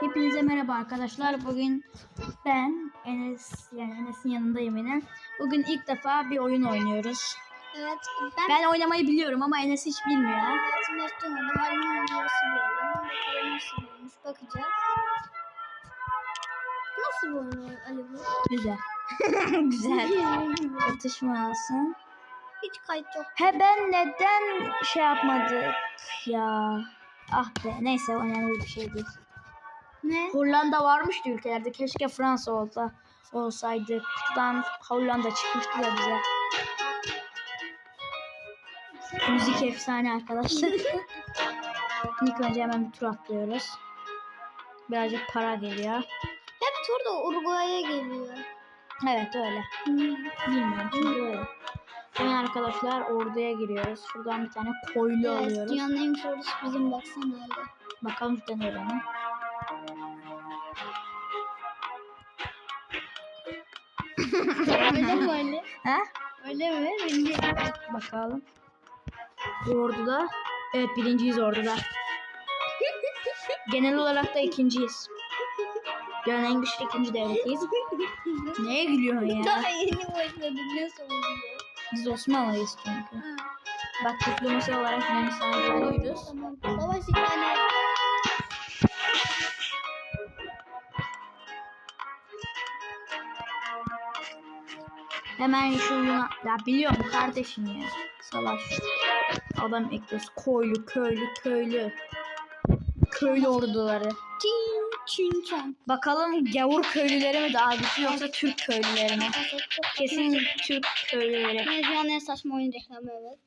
Hepinize merhaba arkadaşlar. Bugün ben Enes yani Enes'in yanındayım yine. Bugün ilk defa bir oyun oynuyoruz. Evet. Ben, Ben oynamayı biliyorum ama Enes hiç bilmiyor. hayatımda hiç duymadım. Oynuyorsun böyle. Bakalım nasıl olmuş. Bakacağız. Nasıl bir oyun Ali bu? Güzel. Güzel. Atışma alsın. Hiç kayıt yok. He ben neden şey yapmadık ya. Ah be neyse önemli bir şey değil. Ne? Hollanda varmıştı ülkelerde. Keşke Fransa olsa olsaydı. Kutudan Hollanda çıkmıştı da bize. Müzik efsane arkadaşlar. İlk önce hemen bir tur atlıyoruz. Birazcık para geliyor. Hep turda Uruguay'a geliyor. Evet öyle. Bilmiyorum çünkü öyle. Hemen arkadaşlar orduya giriyoruz. Şuradan bir tane koylu Evet, alıyoruz. dünyanın en sorusu bizim baksana öyle. Bakalım şuradan öyle mi? Öyle mi öyle? He? Öyle mi? Bilmiyorum. Bakalım. Orduda. Evet birinciyiz orduda. Genel olarak da ikinciyiz. Dünyanın en güçlü ikinci devletiyiz. Neye gülüyorsun ya? Daha yeni başladık. Nasıl oluyor? Biz Osmanlıyız çünkü. Bak diplomasi olarak Yunanistan'a gidiyoruz. Tamam. Savaş ilan Hemen şu Yunan... Ya biliyorum kardeşim ya. Savaş. Adam ekliyoruz. Koylu, köylü, köylü. Köylü orduları. Çin çin çan. Bakalım gavur köylüleri mi daha güçlü yoksa Türk köylüleri mi? Kesin Türk köylüleri. Ne dünyanın en saçma oyun reklamı evet.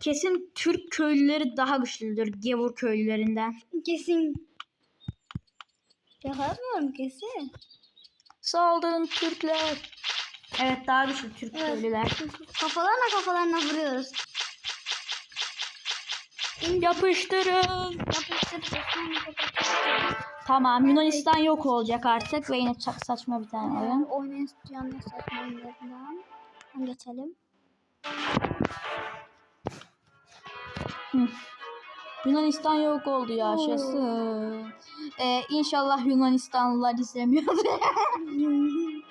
Kesin Türk köylüleri daha güçlüdür gavur köylülerinden. Kesin. Şaka yapmıyorum kesin. Saldırın Türkler. Evet daha güçlü Türk Evet. köylüler. Kafalarına kafalarına vuruyoruz. Yapıştırın. Yapıştır. Tamam Yunanistan yok olacak artık ve yine saçma bir tane oyun. Oynayan dünyanın saçma oyunlarından. Geçelim. Hı. Yunanistan yok oldu yaşasın. Ee, inşallah Yunanistanlılar izlemiyordur.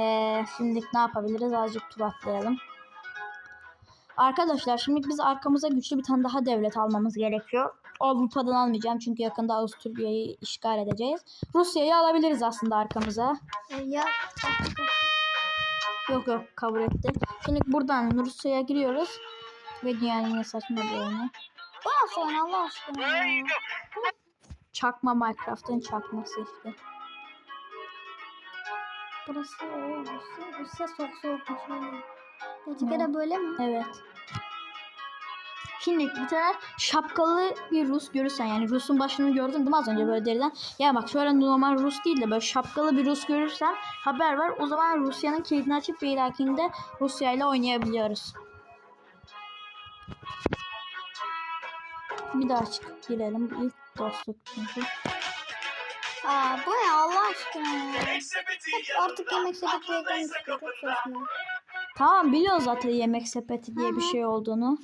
Ee, şimdi ne yapabiliriz? Azıcık tur atlayalım. Arkadaşlar şimdi biz arkamıza güçlü bir tane daha devlet almamız gerekiyor. Avrupa'dan almayacağım çünkü yakında Avusturya'yı işgal edeceğiz. Rusya'yı alabiliriz aslında arkamıza. E, ya. Yok yok kabul etti. Şimdi buradan Rusya'ya giriyoruz. Ve dünyanın en saçma bir oyunu. Bu Allah aşkına? Çakma Minecraft'ın çakması işte. Burası o. Rusya, Rusya çok soğukmuş. öyle. Gerçekten böyle mi? Evet. Şimdi bir tane şapkalı bir Rus görürsen yani Rus'un başını gördün değil mi az önce böyle deriden. Ya bak şöyle normal Rus değil de böyle şapkalı bir Rus görürsen haber ver. O zaman Rusya'nın kilidini açıp bir dahakinde Rusya ile oynayabiliyoruz. Bir daha çıkıp girelim. İlk dostluk çünkü. Aa bu ne Allah aşkına ya? Artık yemek sepeti çıkıyor. Çok saçma. Tamam biliyoruz zaten yemek sepeti diye bir şey olduğunu.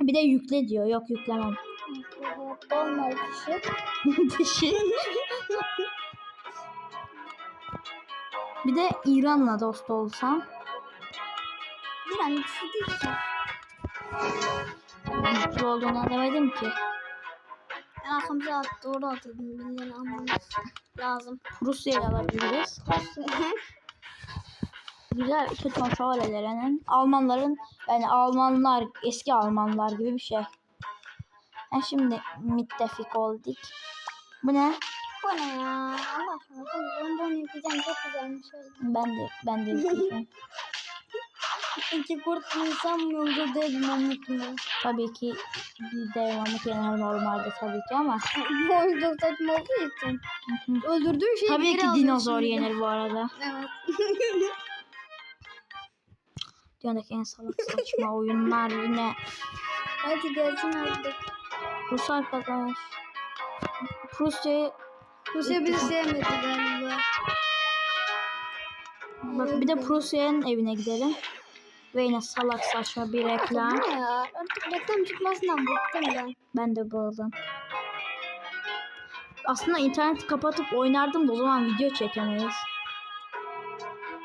Bir de yükle diyor. Yok yüklemem. Dolma kişi. Dişi. bir de İran'la dost olsam. Bir an ikisi değil. Güçlü olduğunu demedim ki. Ben arkamıza doğru atıldım. Bildiğini anlaması lazım. Rusya'yı alabiliriz. Güzel iki ton şövalyelerinin Almanların yani Almanlar eski Almanlar gibi bir şey. E şimdi müttefik olduk. Bu ne? Bu ne ya? Allah aşkına. Ben bunu yıkayacağım. Çok güzelmiş. Ben de ben de. İki kurt insan mı yoksa dev mamut mu? tabii ki bir dev mamut yani normalde tabii ki ama Bu oyunda saçma olduğu için. Öldürdüğü şeyi tabii ki dinozor şimdi. yenir bu arada. Evet. Dünyadaki en salak saçma oyunlar yine. Hadi gelsin artık. Rus arkadaş. Rusya'yı Rusya bizi sevmedi galiba. bak bir de Prusya'nın evine gidelim. Ve yine salak saçma bir reklam. Bu ne ya? Artık reklam çıkmasından bıktım ben. Ben de buldum. Aslında interneti kapatıp oynardım da o zaman video çekemeyiz.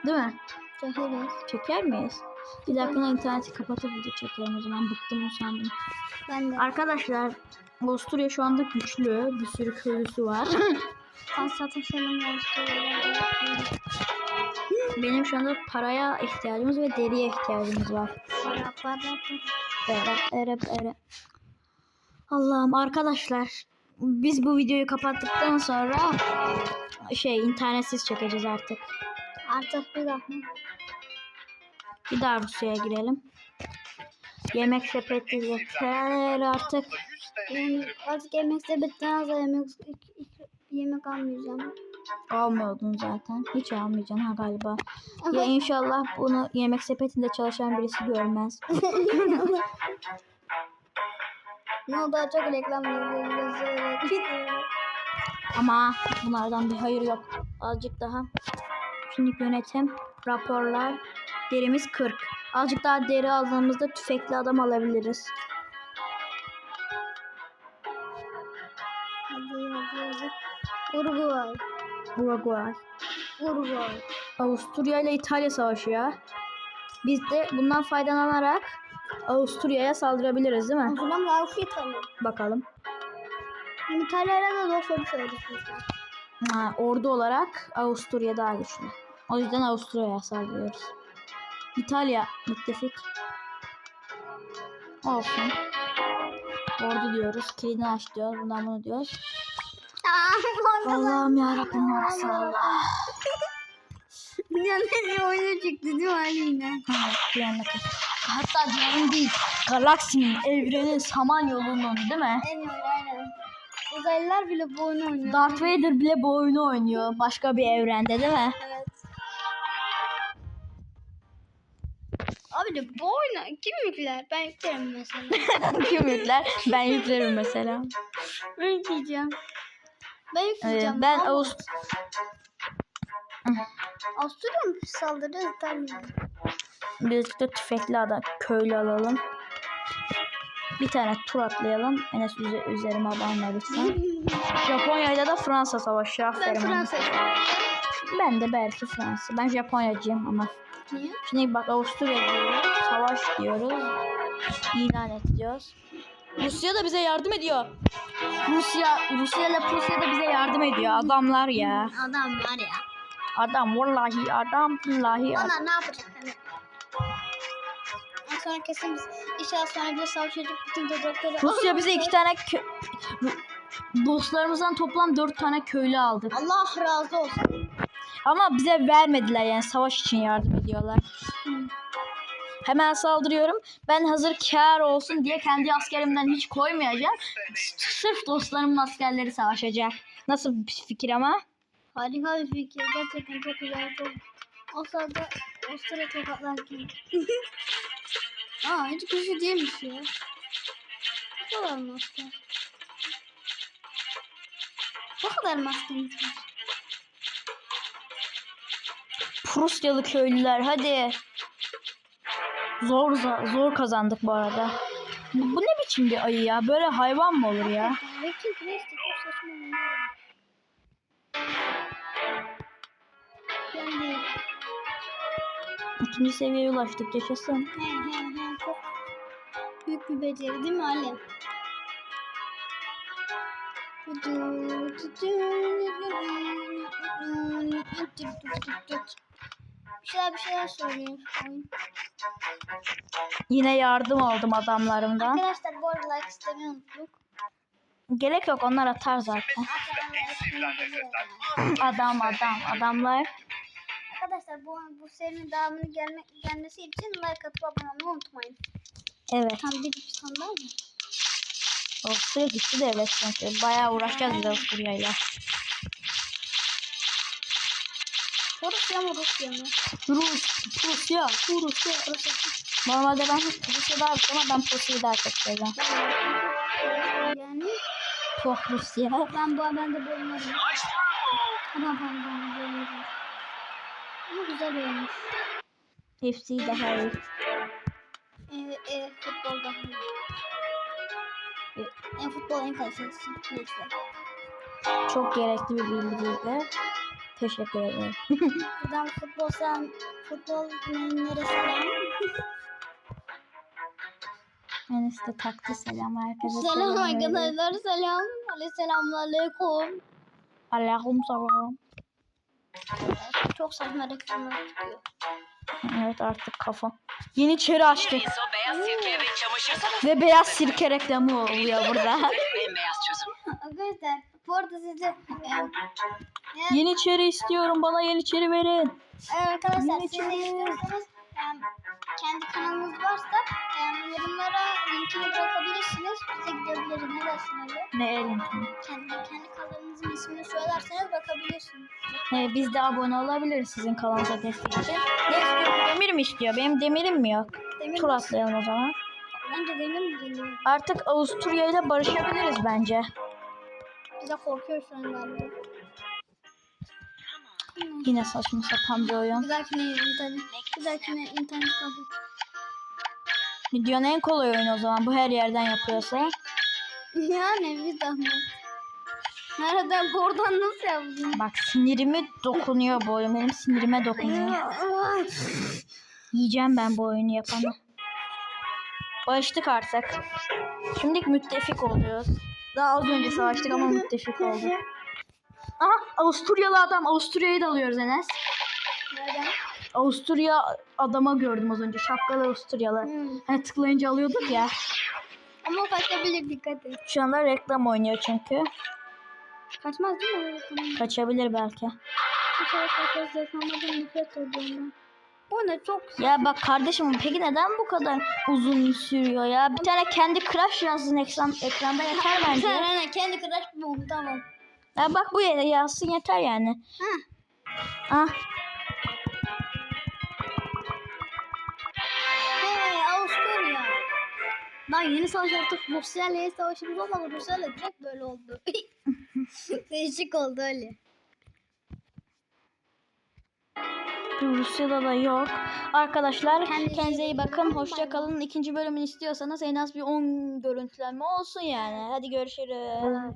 Değil mi? Çekeriz. Çeker miyiz? Bir dakika interneti kapatıp video çekerim o zaman. Bıktım usandım. Ben de. Arkadaşlar Avusturya şu anda güçlü. Bir sürü köylüsü var. Ben sataşalım Benim şu anda paraya ihtiyacımız ve deriye ihtiyacımız var. Allah'ım arkadaşlar biz bu videoyu kapattıktan sonra şey internetsiz çekeceğiz artık. Artık bir dakika. Bir daha Rusya'ya girelim. Yemek sepeti yeter artık. Yani artık yemekse bitten az yemek yemek almayacağım. Almıyordun zaten. Hiç almayacaksın ha galiba. Ya inşallah bunu yemek sepetinde çalışan birisi görmez. ne oldu çok reklam. Ama bunlardan bir hayır yok. Azıcık daha. Şimdi yönetim, raporlar, derimiz 40. Azıcık daha deri aldığımızda tüfekli adam alabiliriz. Hadi hadi hadi. Uruguay. Uruguay. Uruguay. Avusturya ile İtalya savaşıyor. Biz de bundan faydalanarak Avusturya'ya saldırabiliriz değil mi? O zaman Avrupa tanıyor. Bakalım. İtalya'ya da doğru soru. Ha, ordu olarak Avusturya daha güçlü. O yüzden Avusturya'ya saldırıyoruz. İtalya müttefik. Olsun. Ordu diyoruz. Kilidini aç diyoruz. Bundan bunu diyoruz. Allah'ım yarabbim Allah. Dünyanın oyunu çıktı değil mi Ali yine? Evet, dünyanın. Hatta dünyanın değil. Galaksinin, evrenin, samanyolunun değil mi? Oyun aynen. Uzaylılar bile bu oyunu oynuyor. Darth Vader bile bu oyunu oynuyor. Başka bir evrende değil mi? Evet. Abi de bu oyunu kim yükler? Ben yüklerim mesela. Kim yükler? Ben yüklerim mesela. ben yükleyeceğim. Ben Evet, yükleyeceğim. ben Ama Avust Avusturya mı saldırıyor İtalya mı? Birazcık da tüfekli adam köylü alalım. Bir tane tur atlayalım. Enes üze- üzerime abanma lütfen. Japonya'yla da Fransa savaşı. Ben Aferin. bana. Fransa Ben de belki Fransa. Ben Japonyacıyım ama. Niye? Şimdi bak Avusturya diyoruz. Savaş diyoruz. İlan et diyoruz. Rusya da bize yardım ediyor. Rusya, Rusya ile Prusya da bize yardım ediyor. Adamlar ya. Adam var ya. Adam vallahi adam billahi adam. Onlar ne yapacak hani? Sonra kesin biz inşallah sonra bir savaş edip bütün toprakları... Rusya bize iki tane kö- dostlarımızdan toplam dört tane köylü aldık. Allah razı olsun. Ama bize vermediler yani savaş için yardım ediyorlar. Hemen saldırıyorum. Ben hazır kar olsun diye kendi askerimden hiç koymayacağım. Sırf dostlarımın askerleri savaşacak. Nasıl bir fikir ama? Harika bir fikir. Gerçekten çok güzel. Çok... O sırada o sırada tokatlarken. Aa hiç güçlü değilmiş ya. Ne kadar maske? Ne kadar maskemiz var? Prusyalı köylüler hadi. Zor zor kazandık bu arada. Bu, bu ne biçim bir ayı ya? Böyle hayvan mı olur ya? İkinci seviyeye ulaştık yaşasın. he çok büyük bir beceri değil mi Ali? Bir şeyler bir şeyler söylüyor. Yine yardım aldım adamlarımdan. Arkadaşlar bu arada like istemeyi unuttuk. Gerek yok onlar atar zaten. Adam adam adamlar. Arkadaşlar bu bu serinin devamını gelme, gelmesi için like atıp abone olmayı unutmayın. Evet. Tam bir bir son var mı? Avusturya gitti devlet çünkü. Bayağı uğraşacağız biz Avusturya'yla. Rusya mı Rusya mı? Rus, Rusya, Rusya, Rusya. Normalde ben Rusya daha çok ama ben Rusya'yı daha çok seviyorum. Yani Çok Rusya. ben bu ben de bölmedim. Tamam tamam tamam bölmedim. Ama güzel olmuş. FC daha iyi. E, e, futbolda. E, futbol en kalitesi. Neyse. Çok gerekli bir bilgiydi. Teşekkür ederim. Buradan futbol sen futbol neresi selam. Enes de taktı selam herkese. Selam arkadaşlar selam. Aleyküm aleyküm. Aleyküm selam. Çok saçma reklamlar çıkıyor. Evet artık kafa. Yeni çeri açtık. Beyaz sirke ve çamaşır sabunu Ve beyaz sirke reklamı oluyor burada. bembeyaz çözüm. Arkadaşlar bu arada size e, yeni çeri istiyorum. Bana yeni çeri verin. Eğer arkadaşlar Yeni siz de istiyorsanız kendi kanalınız varsa yorumlara linkini bırakabilirsiniz. Bize gidebiliriz. Ne dersin abi? Ne elin? Kendi, kendi kanalınızın ismini söylerseniz bakabilirsiniz. Ee, biz de abone olabiliriz sizin kanalınıza destek için. Ne istiyor? Demir mi istiyor? Benim demirim mi yok? Demir Tur atlayalım o zaman. Bence demir mi geliyor? Artık Avusturya ile barışabiliriz bence. Biz de korkuyoruz şu an galiba. Yine saçma sapan bir oyun. Bir dahakine internet, bir dahakine internet kaldı. Videonun en kolay oyunu o zaman. Bu her yerden yapıyorsa. Yani bir zahmet. Nereden buradan nasıl yaptın? Bak sinirimi dokunuyor bu oyun. Benim sinirime dokunuyor. Yiyeceğim ben bu oyunu yapanı. Barıştık artık. Şimdi müttefik oluyoruz. Daha az önce savaştık ama müttefik olduk. Aha Avusturyalı adam. Avusturya'yı da alıyoruz Enes. Nereden? Avusturya adama gördüm az önce. Şapkalı Avusturyalı. Hmm. Hani tıklayınca alıyorduk ya. Ama kaçabilir dikkat et. Şu anda reklam oynuyor çünkü. Kaçmaz değil mi? Kaçabilir belki. Nefret ediyorum ben. Bu ne çok Ya bak kardeşim peki neden bu kadar uzun sürüyor ya? Bir tane kendi crash yazsın ekran, ekranda yeter bence. Sen hani kendi crush bu tamam. Ya bak bu ya- yazsın yeter yani. Ha. Ah Hey Avusturya. Daha yeni savaş yaptık. Rusya'yla savaşımız olmadı. Rusya'yla direkt böyle oldu. Değişik oldu öyle. Rusya'da da yok. Arkadaşlar Kendinize kendinize iyi bakın. Hoşça kalın. İkinci bölümünü istiyorsanız en az bir 10 görüntülenme olsun yani. Hadi görüşürüz.